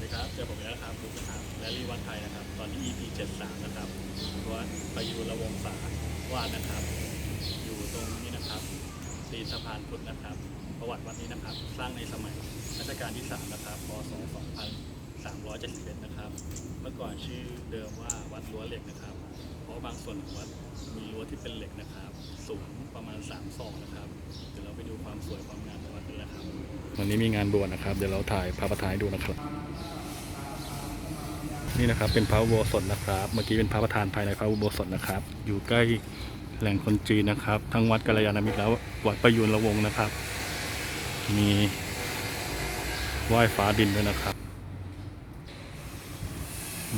สดีครับ เจอผมแล้วครับบุ๊กนะครับและรีวัดไทยนะครับ ตอนนี้ EP 73 นะครับวัดประยูรวงศาวาดนะครับ อยู่ตรงนี้นะครับตีสะพานพุทธนะครับ ประวัติวัดนี้นะครับ สร้างในสมัยรัชกาลที่ 3 นะครับ พศ 2371 นะครับ เมื่อก่อนชื่อเดิมว่าวัดรั้วเหล็กนะครับ เพราะบางส่วนของวัดมีรั้วที่เป็นเหล็กนะครับ สูงประมาณ3ศอกนะครับ เดี๋ยวเราไปดูความสวยความงามของวัดกันเลยครับวันนี้มีงานบวชนะครับ เดี๋ยวเราถ่ายพระประธานให้ดูนะครับ นี่นะครับเป็นพระอุโบสถนะครับ เมื่อกี้เป็นพระประธานภายในพระอุโบสถนะครับ อยู่ใกล้แหล่งคนจีนนะครับ ทั้งวัดกัลยาณมิตรแล้ววัดประยูนละวงนะครับ มีไหว้ฟ้าดินด้วยนะครับ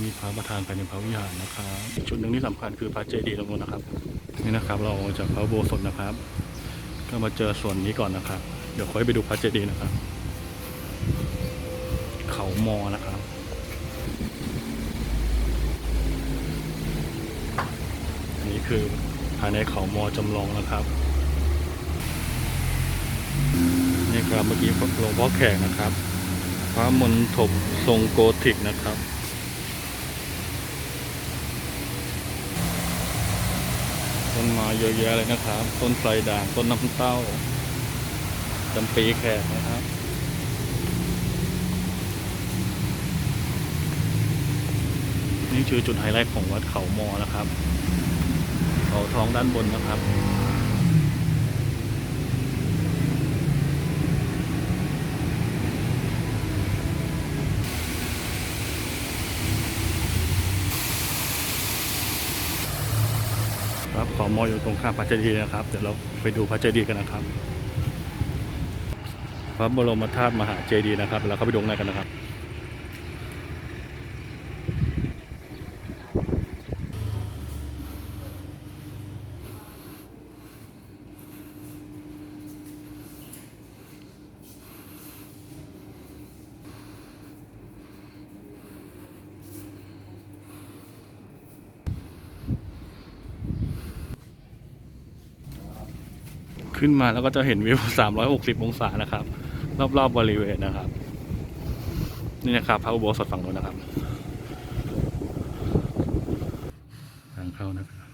มีพระประธานภายในพระวิหารนะครับอีกจุดหนึ่งที่สำคัญคือพระเจดีย์ตรงนู้นนะครับ นี่นะครับเราออกจากพระโบสถนะครับ ก็มาเจอส่วนนี้ก่อนนะครับ เดี๋ยวค่อยไปดูพระเจดีย์นะครับ เขามอนะครับอันนี้คือภายในเขามอจำลองนะครับนี่ครับเมื่อกี้หลวงพ่อแขกนะครับ พระมณฑปทรงโกธิกนะครับ ต้นไม้เยอะแยะเลยนะครับ ต้นไทรด่างต้นน้ำเต้าจำปีแขกนะครับนี่คือจุดไฮไลท์ของวัดเขามอนะครับเขาท้องด้านบนนะครับ ครับขอมออยู่ตรงข้ามพระเจดีย์นะครับ เดี๋ยวเราไปดูพระเจดีย์กันนะครับ พระบรมธาตุมหาเจดีย์นะครับเดี๋ยวเราเข้าไปดูข้างในกันนะครับ ขึ้นมาแล้วก็จะเห็นวิว 360 องศานะครับ รอบๆบริเวณนะครับ นี่นะครับพระอุโบสถฝั่งนู้นนะครับทางเข้านะครับ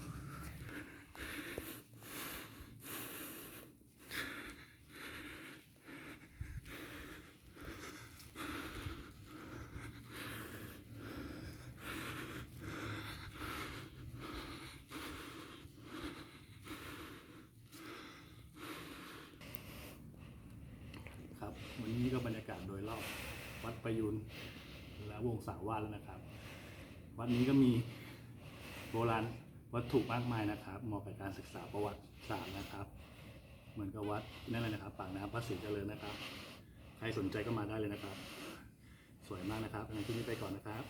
วันนี้ก็บรรยากาศโดยรอบวัดประยุนและวงสาวาสแล้วนะครับ วัดนี้ก็มีโบราณวัตถุมากมายนะครับเหมาะกับการศึกษาประวัติศาสตร์นะครับ เหมือนกับวัดนั่นเลยนะครับปากน้ำพระศรีเจริญนะครับ ใครสนใจก็มาได้เลยนะครับ สวยมากนะครับงั้นที่นี้ไปก่อนนะครับ